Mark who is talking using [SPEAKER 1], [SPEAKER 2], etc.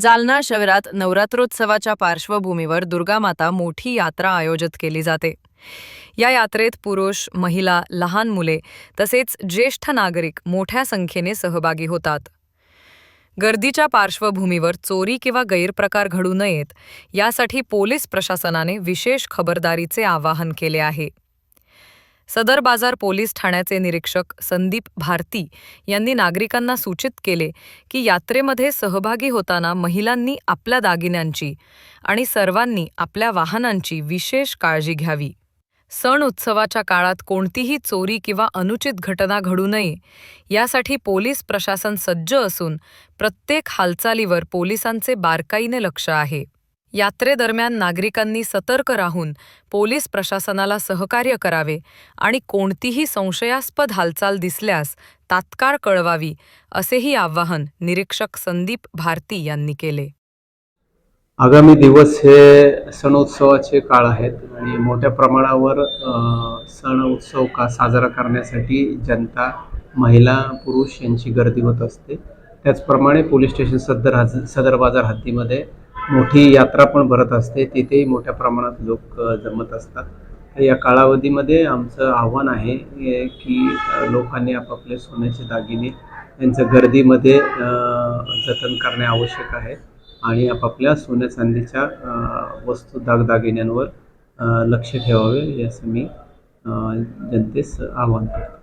[SPEAKER 1] जालना शहरात नवरात्रोत्सवाच्या पार्श्वभूमीवर दुर्गामाता मोठी यात्रा आयोजित केली जाते. या यात्रेत पुरुष महिला लहान मुले तसेच ज्येष्ठ नागरिक मोठ्या संख्येने सहभागी होतात. गर्दीच्या पार्श्वभूमीवर चोरी किंवा गैरप्रकार घडू नयेत यासाठी पोलीस प्रशासनाने विशेष खबरदारीचे आवाहन केले आहे. सदर बाजार पोलीस ठाण्याचे निरीक्षक संदीप भारती यांनी नागरिकांना सूचित केले की यात्रेमध्ये सहभागी होताना महिलांनी आपल्या दागिन्यांची आणि सर्वांनी आपल्या वाहनांची विशेष काळजी घ्यावी. सण उत्सवाच्या काळात कोणतीही चोरी किंवा अनुचित घटना घडू नये यासाठी पोलीस प्रशासन सज्ज असून प्रत्येक हालचालीवर पोलिसांचे बारकाईने लक्ष आहे. यात्रेदरम्यान नागरिकांनी सतर्क राहून पोलीस प्रशासनाला सहकार्य करावे आणि कोणतीही संशयास्पद हालचाल दिसल्यास तात्काळ कळवावी असेही आवाहन निरीक्षक संदीप भारती यांनी केले.
[SPEAKER 2] आगामी दिवस हे सणोत्सवाचे काळ आहेत आणि मोठ्या प्रमाणावर सण उत्सव का साजरा करण्यासाठी जनता महिला पुरुष यांची गर्दी होत असते. त्याचप्रमाणे पोलीस स्टेशन सदर हज सदर बाजार हद्दीमध्ये मोठी यात्रा पण भरत असते. तिथेही मोठ्या प्रमाणात लोक जमत असतात. या कालावधीमध्ये आमचं आव्हान आहे हे की लोकांनी आपापले सोन्याचे दागिने यांचं गर्दीमध्ये जतन करणे आवश्यक आहे आणि आपापल्या सोन्या चांदीच्या वस्तू दागदागिन्यांवर लक्ष ठेवावे असं मी जनतेस आवाहन करतो.